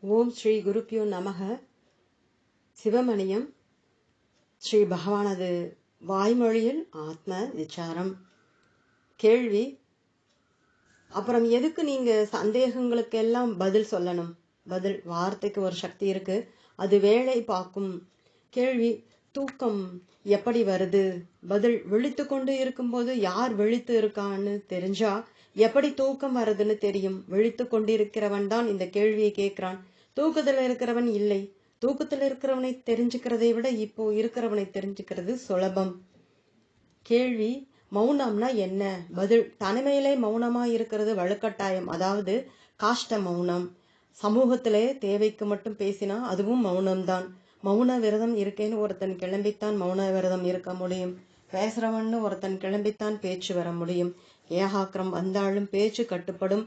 ஓம் ஸ்ரீ குருப்பியோ நமக. சிவமணியம். ஸ்ரீ பகவானது வாய்மொழியில் ஆத்ம விசாரம். கேள்வி அப்புறம் எதுக்கு நீங்க சந்தேகங்களுக்கெல்லாம் பதில் சொல்லணும்? பதில் வார்த்தைக்கு ஒரு சக்தி இருக்கு. அது வேலை பார்க்கும். கேள்வி தூக்கம் எப்படி வருது? பதில் விழித்து கொண்டு இருக்கும்போது யார் விழித்து இருக்கான்னு தெரிஞ்சா எப்படி தூக்கம் வருதுன்னு தெரியும். விழித்து கொண்டிருக்கிறவன் தான் இந்த கேள்வியை கேட்கிறான். தூக்கத்தில் இருக்கிறவன் இல்லை. தூக்கத்தில் இருக்கிறவனை தெரிஞ்சுக்கிறதை விட இப்போ இருக்கிறவனை தெரிஞ்சுக்கிறது சுலபம். கேள்வி மௌனம்னா என்ன? பதில் தனிமையிலே மௌனமா இருக்கிறது வலுக்கட்டாயம். அதாவது காஷ்ட மௌனம். சமூகத்திலே தேவைக்கு மட்டும் பேசினா அதுவும் மௌனம்தான். மௌன விரதம் இருக்கேன்னு ஒருத்தன் கிளம்பித்தான் மௌன விரதம் இருக்க முடியும். பேசுறவன்னு ஒருத்தன் கிளம்பித்தான் பேச்சு வர முடியும். ஏகாக்கிரம் வந்தாலும் பேச்சு கட்டுப்படும்.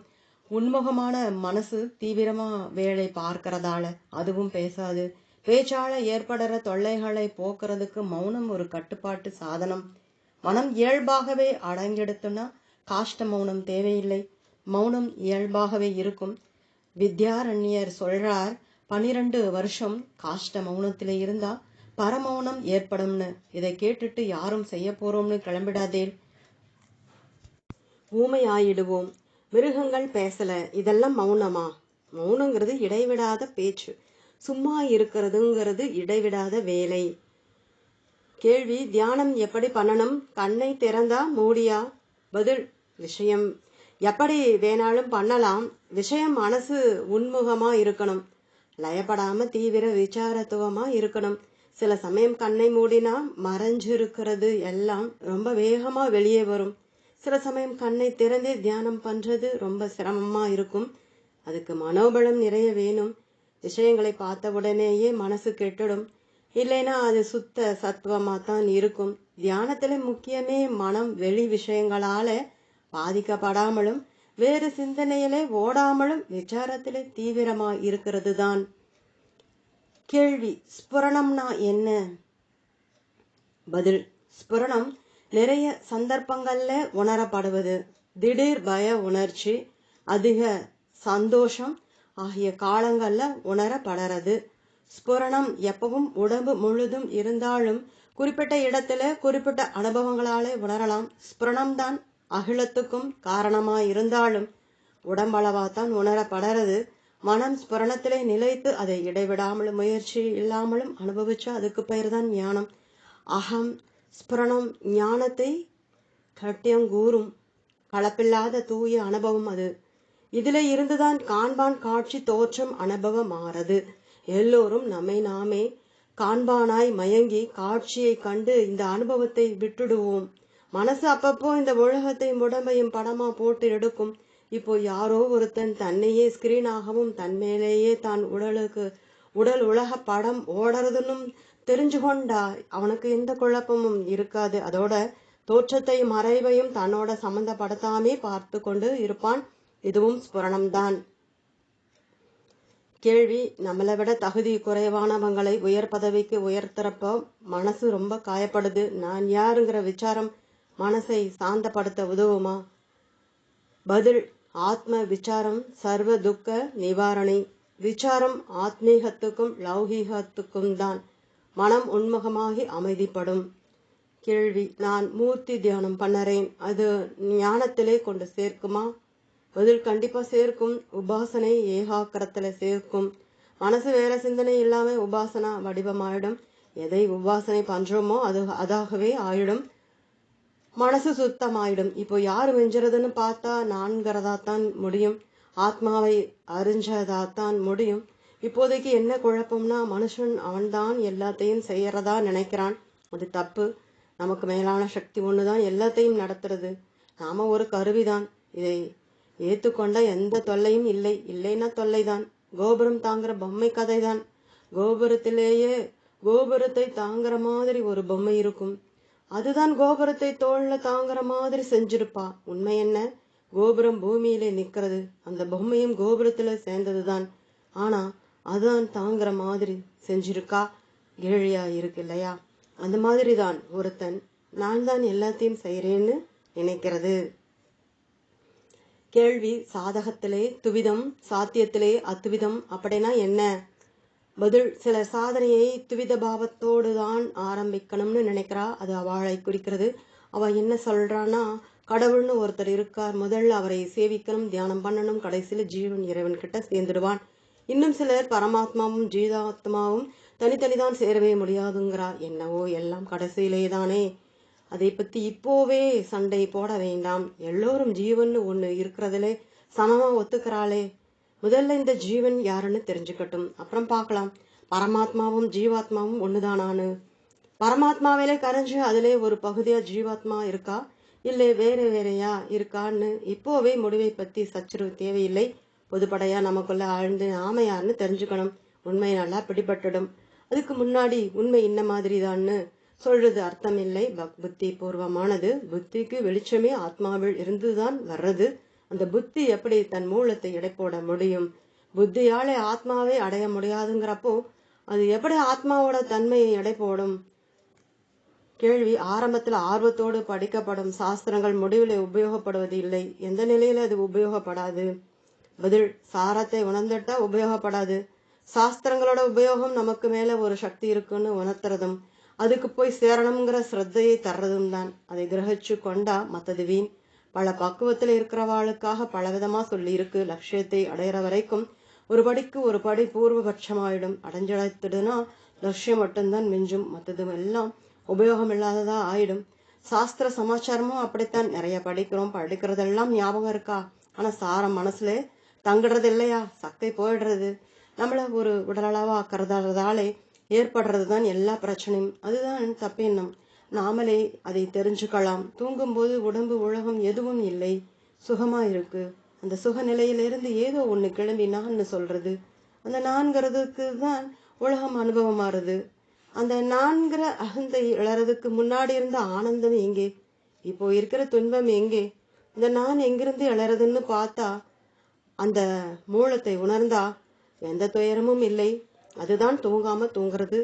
உன்முகமான மனசு தீவிரமா வேலை பார்க்கறதால அதுவும் பேசாது. பேச்சால ஏற்படுற தொல்லைகளை போக்குறதுக்கு மௌனம் ஒரு கட்டுப்பாட்டு சாதனம். மனம் இயல்பாகவே அடங்கெடுத்துனா காஷ்ட மௌனம் தேவையில்லை. மௌனம் இயல்பாகவே இருக்கும். வித்யாரண்யர் சொல்றார் பனிரெண்டு வருஷம் காஷ்ட மௌனத்திலே இருந்தா பரமௌனம் ஏற்படும்னு. இதை கேட்டுட்டு யாரும் செய்ய போறோம்னு கிளம்பிடாதே. ஊமை ஆயிடுவோம் மிருகங்கள் பேசல. இதெல்லாம் மௌனமா? மௌனங்கிறது இடைவிடாத பேச்சு. சும்மா இருக்கிறதுங்கிறது இடைவிடாத வேலை. கேள்வி தியானம் எப்படி பண்ணணும்? கண்ணை திறந்தா மூடியா? பதில் விஷயம். எப்படி வேணாலும் பண்ணலாம். விஷயம் மனசு உன்முகமா இருக்கணும். லயப்படாம தீவிர விசாரத்துவமா இருக்கணும். சில சமயம் கண்ணை மூடினா மறைஞ்சிருக்கிறது எல்லாம் ரொம்ப வேகமா வெளியே வரும். சில சமயம் கண்ணை திறந்தே தியானம் பண்றது ரொம்ப சிரமமா இருக்கும். அதுக்கு மனோபலம் நிறைய வேணும். விஷயங்களை பார்த்த உடனேயே மனசு கெட்டுடும். இல்லைன்னா அது சுத்த சத்துவமா தான் இருக்கும். தியானத்துல முக்கியமே மனம் வெளி விஷயங்களால பாதிக்கப்படாமலும் வேறு சிந்தனையிலே ஓடாமலும் விசாரத்திலே தீவிரமாக இருக்கிறது தான் கேள்வி ஸ்புரணம்னா என்ன? பதில் ஸ்புரணம் நிறைய சந்தர்ப்பங்கள்ல உணரப்படுவது. திடீர் பய உணர்ச்சி அதிக சந்தோஷம் ஆகிய காலங்கள்ல உணரப்படுறது. ஸ்புரணம் எப்பவும் உடம்பு முழுதும் இருந்தாலும் குறிப்பிட்ட இடத்துல குறிப்பிட்ட அனுபவங்களாலே உணரலாம். ஸ்புரணம் தான் அகிலத்துக்கும் காரணமாக இருந்தாலும் உடம்பளவா தான் உணரப்படறது. மனம் ஸ்புரணத்திலே நிலைத்து அதை இடைவிடாமலும் முயற்சி இல்லாமலும் அனுபவிச்சா அதுக்கு பெயர் தான் ஞானம். அகம் ஸ்புரணம் ஞானத்தை கட்டியங்கூறும் கலப்பில்லாத தூய அனுபவம் அது. இதில் இருந்துதான் காண்பான் காட்சி தோற்றம் அனுபவம் மாறது. எல்லோரும் நம்மை நாமே காண்பானாய் மயங்கி காட்சியை கண்டு இந்த அனுபவத்தை விட்டுடுவோம். மனசு அப்பப்போ இந்த உலகத்தையும் உடம்பையும் படமா போட்டு எடுக்கும். இப்போ யாரோ ஒருத்தன் தன்னையே ஸ்கிரீனாகவும் தன் மேலேயே தான் உடலுக்கு உடல் உலக படம் ஓடுறதுன்னு தெரிஞ்சு கொண்டா அவனுக்கு எந்த குழப்பமும் இருக்காது. அதோட தோற்றத்தையும் மறைவையும் தன்னோட சம்மந்தப்படுத்தாமே பார்த்து கொண்டு இருப்பான். இதுவும் ஸ்புரணம்தான். கேள்வி நம்மளை விட தகுதி குறைவானவங்களை உயர் பதவிக்கு உயர்த்துறப்போ மனசு ரொம்ப காயப்படுது. நான் யாருங்கிற விசாரம் மனசை சாந்தப்படுத்த உதவுமா? பதில் ஆத்ம விசாரம் சர்வ துக்க நிவாரணி. விசாரம் ஆத்மீகத்துக்கும் லௌகீகத்துக்கும் தான் மனம் உண்முகமாகி அமைதிப்படும். கேள்வி நான் மூர்த்தி தியானம் பண்ணறேன். அது ஞானத்திலே கொண்டு சேர்க்குமா? பதில் கண்டிப்பாக சேர்க்கும். உபாசனை ஏகாக்கிரத்தில் சேர்க்கும். மனசு வேற சிந்தனை இல்லாமல் உபாசனா வடிவமாயிடும். எதை உபாசனை பண்ணுறோமோ அது அதாகவே ஆயிடும். மனசு சுத்தமாயிடும். இப்போ யார் வெஞ்சுறதுன்னு பார்த்தா நான்கிறதா தான் முடியும். ஆத்மாவை அறிஞ்சதாத்தான் முடியும். இப்போதைக்கு என்ன குழப்பம்னா மனுஷன் அவன்தான் எல்லாத்தையும் செய்யறதா நினைக்கிறான். அது தப்பு. நமக்கு மேலான சக்தி ஒன்று தான் எல்லாத்தையும் நடத்துறது. நாம ஒரு கருவிதான். இதை ஏற்றுக்கொண்ட எந்த தொல்லையும் இல்லை. இல்லைன்னா தொல்லைதான். கோபுரம் தாங்குற பொம்மை கதை தான் கோபுரத்திலேயே கோபுரத்தை தாங்குற மாதிரி ஒரு பொம்மை இருக்கும். அதுதான் கோபுரத்தை தோல்ல தாங்குற மாதிரி செஞ்சிருப்பா. உண்மை என்ன? கோபுரம் பூமியிலே நிக்கிறது அந்த பொம்மையும் கோபுரத்துல சேர்ந்ததுதான். ஆனா அதுதான் தாங்குற மாதிரி செஞ்சிருக்கா? ஏழையா இருக்கு இல்லையா? அந்த மாதிரி தான் ஒருத்தன் நான் தான் எல்லாத்தையும் செய்கிறேன்னு நினைக்கிறது. கேள்வி சாதகத்திலே துவிதம் சாத்தியத்திலே அத்துவிதம் அப்படின்னா என்ன? பதில் சில சாதனையை துவித பாவத்தோடு தான் ஆரம்பிக்கணும்னு நினைக்கிறா. அது அவளை குறிக்கிறது. அவ என்ன சொல்றான்னா கடவுள்னு ஒருத்தர் இருக்கார். முதல்ல அவரை சேவிக்கணும் தியானம் பண்ணணும். கடைசியில் ஜீவன் இறைவன் கிட்ட சேர்ந்துடுவான். இன்னும் சிலர் பரமாத்மாவும் ஜீவாத்மாவும் தனித்தனிதான் சேரவே முடியாதுங்கிறார் என்னவோ எல்லாம் கடைசியிலே தானே அதை பத்தி இப்போவே சண்டை போட வேண்டாம். எல்லோரும் ஜீவன் ஒன்று இருக்கிறதுலே சமமா ஒத்துக்கிறாளே. முதல்ல இந்த ஜீவன் யாருன்னு தெரிஞ்சுக்கட்டும். அப்புறம் பார்க்கலாம். பரமாத்மாவும் ஜீவாத்மாவும் ஒண்ணுதானான்னு. பரமாத்மாவிலே கரைஞ்சு அதிலே ஒரு பகுதியா ஜீவாத்மா இருக்கா? இல்லை வேறு வேறையா இருக்கான்னு இப்போவே முடிவை பத்தி சச்சரவு தேவையில்லை. பொதுப்படையா நமக்குள்ள ஆழ்ந்து நாம யாருன்னு தெரிஞ்சுக்கணும். உண்மை நல்லா பிடிபட்டுடும். அதுக்கு முன்னாடி உண்மை இன்ன மாதிரிதான்னு சொல்றது அர்த்தம் இல்லை புத்தி பூர்வமானது புத்திக்கு வெளிச்சமே ஆத்மாவில் இருந்துதான் வர்றது. அந்த புத்தி எப்படி தன் மூலத்தை எடை போட முடியும்? புத்தியாலே ஆத்மாவை அடைய முடியாதுங்கிறப்போ அது எப்படி ஆத்மாவோட தன்மையை எடை போடும் கேள்வி ஆரம்பத்துல ஆர்வத்தோடு படிக்கப்படும் சாஸ்திரங்கள் முடிவில் உபயோகப்படுவது இல்லை. எந்த நிலையில அது உபயோகப்படாது? பதில் சாரத்தை உணர்ந்துட்டா உபயோகப்படாது. சாஸ்திரங்களோட உபயோகம் நமக்கு மேல ஒரு சக்தி இருக்குன்னு உணர்த்துறதும் அதுக்கு போய் சேரணுங்கிற ஸ்ரத்தையை தர்றதும் தான் அதை கிரகிச்சு கொண்டா மத்தது வீண். பல பக்குவத்தில் இருக்கிறவாளுக்காக பலவிதமா சொல்லியிருக்கு. லட்சியத்தை அடையிற வரைக்கும் ஒரு படிக்கு ஒரு படி பூர்வபட்சமாயிடும். அடைஞ்சடைத்துடுனா லட்சியம் மட்டும்தான் மிஞ்சும். மற்றதும் எல்லாம் உபயோகம் இல்லாததா ஆயிடும். சாஸ்திர சமாச்சாரமும் அப்படித்தான். நிறைய படிக்கிறோம். படிக்கிறதெல்லாம் ஞாபகம் இருக்கா? ஆனா சாரம் மனசுல தங்குறது இல்லையா? சக்கை போயிடுறது. நம்மள ஒரு உடலளவா கருதாததாலே ஏற்படுறது தான் எல்லா பிரச்சனையும். அதுதான் தப்பெண்ணம் நாமளே அதை தெரிஞ்சுக்கலாம். தூங்கும்போது உடம்பு உலகம் எதுவும் இல்லை. சுகமா இருக்கு. அந்த சுக நிலையிலிருந்து ஏதோ ஒன்று கிளம்பி நான்னு சொல்றது. அந்த நான்கிறதுக்கு தான் உலகம் அனுபவமாறுது அந்த நான்கிற அகந்தை இழறதுக்கு முன்னாடி இருந்த ஆனந்தம் எங்கே? இப்போ இருக்கிற துன்பம் எங்கே? இந்த நான் எங்கிருந்து இழறதுன்னு பார்த்தா அந்த மூலத்தை உணர்ந்தா எந்த துயரமும் இல்லை. அதுதான் தூங்காம தூங்குறது.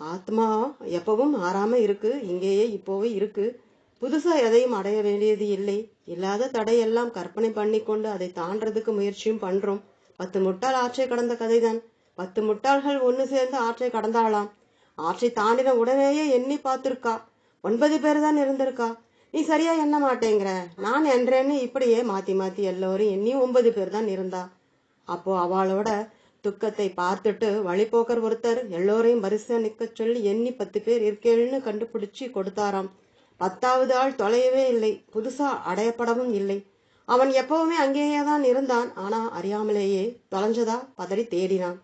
ஆத்மா எப்பவும் மாறாம இருக்கு இங்கேயே இப்போவே இருக்கு. புதுசா எதையும் அடைய வேண்டியது இல்லை. இல்லாத தடையெல்லாம் கற்பனை பண்ணி கொண்டு அதை தாண்டறதுக்கு முயற்சியும் பண்றோம். பத்து முட்டாள் ஆற்றை கடந்த கதைதான். பத்து முட்டாள்கள் ஒண்ணு சேர்ந்து ஆற்றை கடந்தாளாம். ஆற்றை தாண்டின உடனேயே எண்ணி பார்த்திருக்கா. ஒன்பது பேர் தான் இருந்திருக்கா. நீ சரியா எண்ண மாட்டேங்கிற. நான் என்றேன்னு இப்படியே மாத்தி மாத்தி எல்லோரும் எண்ணி ஒன்பது பேர் தான் இருந்தா. அப்போ அவளோட துக்கத்தை பார்த்துட்டு வழிபோக்கர் ஒருத்தர் எல்லோரையும் வரிசை நிக்க சொல்லி எண்ணி பத்து பேர் இருக்கேன்னு கண்டுபிடிச்சி கொடுத்தாராம். பத்தாவது ஆள் தொலையவே இல்லை. புதுசா அடையப்படவும் இல்லை. அவன் எப்பவுமே அங்கேயே தான் இருந்தான். ஆனா அறியாமலேயே தொலைஞ்சதா? பதறி தேடினான்.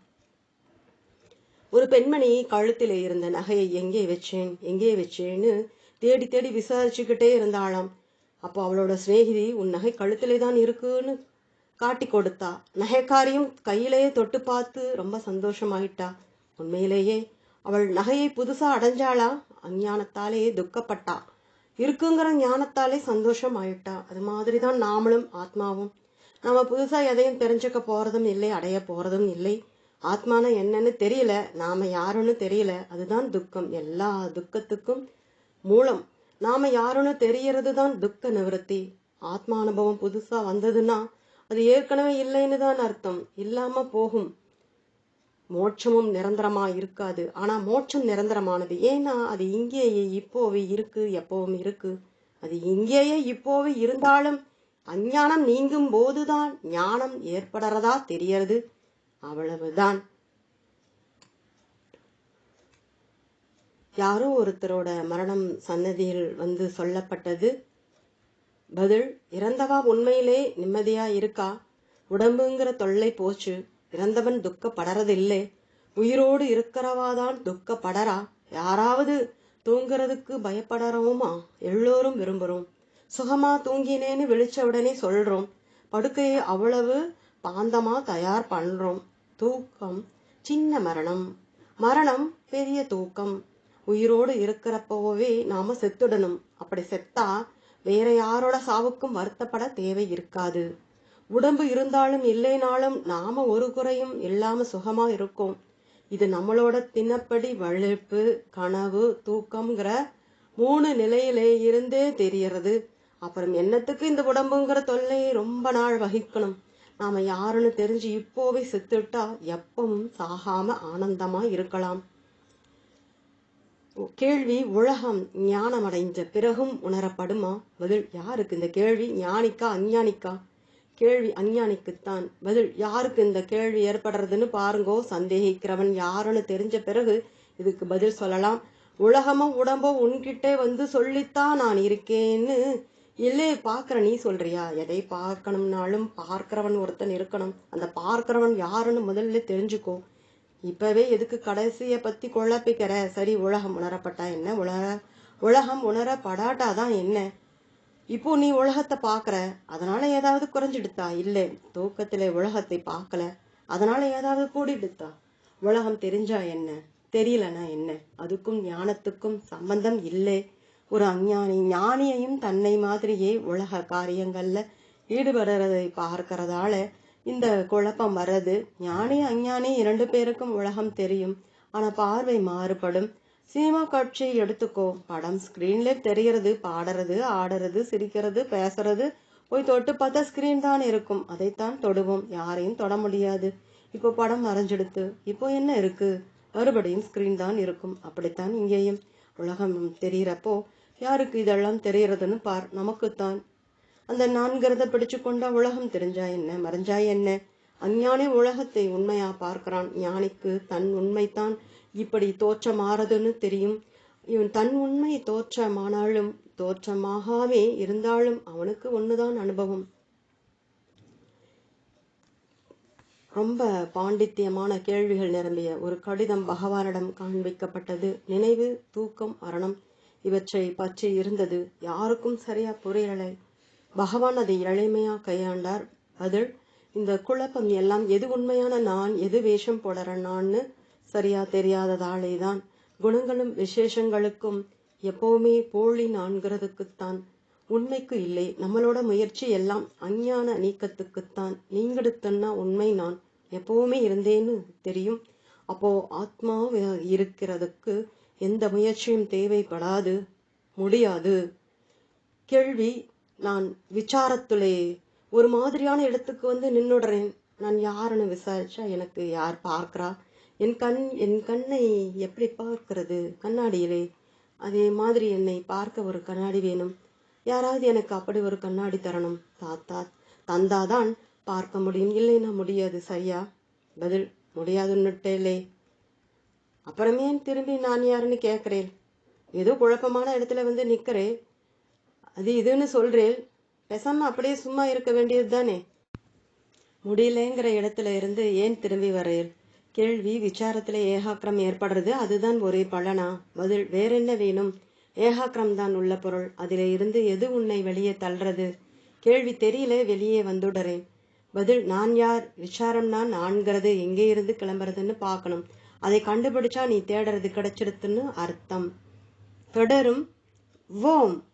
ஒரு பெண்மணி கழுத்திலே இருந்த நகையை எங்கே வச்சேன்? எங்கே வச்சேன்னு தேடி தேடி விசாரிச்சுக்கிட்டே இருந்தாளாம். அப்போ அவளோட சிநேகிதி உன் நகை கழுத்திலே தான் இருக்குன்னு காட்டி கொடுத்தா. நகைக்காரியும் கையிலேயே தொட்டு பார்த்து ரொம்ப சந்தோஷமாயிட்டா. உண்மையிலேயே அவள் நகையை புதுசா அடைஞ்சாளா? அஞ்ஞானத்தாலேயே துக்கப்பட்டா. இருக்குங்கிற ஞானத்தாலே சந்தோஷம் ஆயிட்டா அது மாதிரி தான் நாமளும் ஆத்மாவும். நாம புதுசா எதையும் தெரிஞ்சுக்க போறதும் இல்லை அடைய போறதும் இல்லை. ஆத்மான என்னன்னு தெரியல. நாம யாருன்னு தெரியல. அதுதான் துக்கம். எல்லா துக்கத்துக்கும் மூலம். நாம யாருன்னு தெரியறது தான் துக்க நிவர்த்தி. ஆத்மா அனுபவம் புதுசா வந்ததுன்னா அது ஏற்கனவே இல்லைன்னு தான் அர்த்தம். இல்லாம போகும். மோட்சமும் நிரந்தரமா இருக்காது. ஆனா மோட்சம் நிரந்தரமானது. ஏன்னா அது இங்கேயே இப்போவே இருக்கு எப்பவும் இருக்கு. அது இங்கேயே இப்போவே இருந்தாலும் அஞ்ஞானம் நீங்கும் போதுதான் ஞானம் ஏற்படுறதா தெரியறது. அவ்வளவுதான். யாரோ ஒருத்தரோட மரணம் சன்னதியில் வந்து சொல்லப்பட்டது. பதில் இறந்தவா உண்மையிலே நிம்மதியா இருக்கா உடம்புங்கிற தொல்லை போச்சு. இறந்தவன் துக்கப்படறதில்லை உயிரோடு இருக்கிறவாதான் துக்கப்படறா யாராவது தூங்குறதுக்கு பயப்படறோமா? எல்லோரும் விரும்புறோம். சுகமா தூங்கினேன்னு விழிச்ச உடனே சொல்றோம். படுக்கையை அவ்வளவு பாந்தமா தயார் பண்றோம். தூக்கம் சின்ன மரணம். மரணம் பெரிய தூக்கம். உயிரோடு இருக்கிறப்பவே நாம செத்துடணும். அப்படி செத்தா வேற யாரோட சாவுக்கும் வருத்தப்பட தேவை இருக்காது. உடம்பு இருந்தாலும் இல்லைனாலும் நாம ஒரு குறையும் இல்லாம சுகமா இருக்கோம். இது நம்மளோட தினப்படி வழிப்பு கனவு தூக்கம்ங்கிற மூணு நிலையிலே இருந்தே தெரியறது அப்புறம் என்னத்துக்கு இந்த உடம்புங்கிற தொல்லையை ரொம்ப நாள் வகிக்கணும். நாம யாருன்னு தெரிஞ்சு இப்போவே செத்துட்டா எப்பவும் சாகாம ஆனந்தமா இருக்கலாம். கேள்வி உலகம் ஞானம் அடைஞ்ச பிறகும் உணரப்படுமா? பதில் யாருக்கு இந்த கேள்வி? ஞானிக்கா அஞ்ஞானிக்கா? கேள்வி அஞ்ஞானிக்குத்தான். பதில் யாருக்கு இந்த கேள்வி ஏற்படுறதுன்னு பாருங்கோ சந்தேகிக்கிறவன் யாருன்னு தெரிஞ்ச பிறகு இதுக்கு பதில் சொல்லலாம். உலகமும் உடம்போ உன்கிட்டே வந்து சொல்லித்தான் நான் இருக்கேன்னு. இல்லை பார்க்குற நீ சொல்றியா? எதை பார்க்கணும்னாலும் பார்க்கிறவன் ஒருத்தன் இருக்கணும். அந்த பார்க்கிறவன் யாருன்னு முதல்ல தெரிஞ்சுக்கோ. இப்பவே எதுக்கு கடைசியை பத்தி குழப்பிக்கிற? சரி உலகம் உணரப்பட்டா என்ன? உலக உலகம் உணரப்படாட்டாதான் என்ன? இப்போ நீ உலகத்தை பார்க்குற. அதனால ஏதாவது குறைஞ்சிடுத்தா? இல்லை தூக்கத்தில் உலகத்தை பார்க்கல. அதனால ஏதாவது கூடிடுத்தா? உலகம் தெரிஞ்சா என்ன? தெரியலனா என்ன? அதுக்கும் ஞானத்துக்கும் சம்பந்தம் இல்லை. ஒரு அஞ்ஞானி ஞானியையும் தன்னை மாதிரியே உலக காரியங்களில் ஈடுபடுறதை பார்க்கறதால இந்த குழப்பம் வர்றது ஞானி அஞ்ஞானி இரண்டு பேருக்கும் உலகம் தெரியும். ஆனால் பார்வை மாறுபடும். சினிமா காட்சி எடுத்துக்கோ. படம் ஸ்கிரீன்ல தெரியறது பாடுறது ஆடுறது சிரிக்கிறது பேசுறது. போய் தொட்டு பார்த்தா ஸ்க்ரீன் தான் இருக்கும். அதைத்தான் தொடுவோம். யாரையும் தொட முடியாது. இப்போ படம் மறைஞ்செடுத்து இப்போ என்ன இருக்கு? மறுபடியும் ஸ்க்ரீன் தான் இருக்கும். அப்படித்தான் இங்கேயும். உலகம் தெரிகிறப்போ யாருக்கு இதெல்லாம் தெரிகிறதுன்னு பார் நமக்குத்தான். அந்த நான்கிறத பிடிச்சு கொண்டா உலகம் தெரிஞ்சா என்ன? மறைஞ்சா என்ன? அஞ்ஞானி உலகத்தை உண்மையா பார்க்கிறான். ஞானிக்கு தன் உண்மைத்தான் இப்படி தோற்றமாறதுன்னு தெரியும். இவன் தன் உண்மை தோற்றமானாலும் தோற்றமாகாமே இருந்தாலும் அவனுக்கு ஒண்ணுதான் அனுபவம். ரொம்ப பாண்டித்தியமான கேள்விகள் நிரம்பிய ஒரு கடிதம் பகவானிடம் காண்பிக்கப்பட்டது. நினைவு தூக்கம் மரணம் இவற்றை பற்றி இருந்தது. யாருக்கும் சரியா புரியலை. பகவான் அதை எளிமையா கையாண்டார். அதில் இந்த குழப்பம் எல்லாம் எது உண்மையான நான் எது வேஷம் போடுற நான்னு சரியா தெரியாததாலே தான் குணங்களும் விசேஷங்களுக்கும் எப்பவுமே போலி நான்கிறதுக்குத்தான். உண்மைக்கு இல்லை நம்மளோட முயற்சி எல்லாம் அஞ்ஞான நீக்கத்துக்குத்தான். நீங்கெடுத்தன்னா உண்மை நான் எப்பவுமே இருந்தேன்னு தெரியும். அப்போ ஆத்மா இருக்கிறதுக்கு எந்த முயற்சியும் தேவைப்படாது முடியாது. கேள்வி நான் விசாரத்துலே ஒரு மாதிரியான இடத்துக்கு வந்து நின்னுடுறேன். நான் யாருன்னு விசாரிச்சா எனக்கு யார் பார்க்குறா? என் கண் என் கண்ணை எப்படி பார்க்கிறது? கண்ணாடியிலே. அதே மாதிரி என்னை பார்க்க ஒரு கண்ணாடி வேணும். யாராவது எனக்கு அப்படி ஒரு கண்ணாடி தரணும். தாத்தா தந்தாதான் பார்க்க முடியும். இல்லைன்னா முடியாது சரியா? பதில் முடியாதுன்னுட்டேலே. அப்புறமே திரும்பி நான் யாருன்னு கேட்குறேன். ஏதோ குழப்பமான இடத்துல வந்து நிற்கிறேன் அது இதுன்னு சொல்றேன். பேசாம அப்படியே சும்மா இருக்க வேண்டியது தானே? முடியலங்கிற இடத்துல இருந்து ஏன் திரும்பி வரேன்? கேள்வி விசாரத்துல ஏகாக்கிரம் ஏற்படுறது அதுதான் ஒரே பலனா? பதில் வேறென்ன வேணும்? ஏகாக்கிரம் தான் உள்ள பொருள். அதில இருந்து எது உன்னை வெளியே தள்ளுறது? கேள்வி தெரியல வெளியே வந்துடுறேன். பதில் நான் யார்? விசாரம்னா நான்கிறது எங்கே இருந்து கிளம்புறதுன்னு பார்க்கணும். அதை கண்டுபிடிச்சா நீ தேடுறது கிடைச்சிருத்துன்னு அர்த்தம். தொடரும். ஓம்.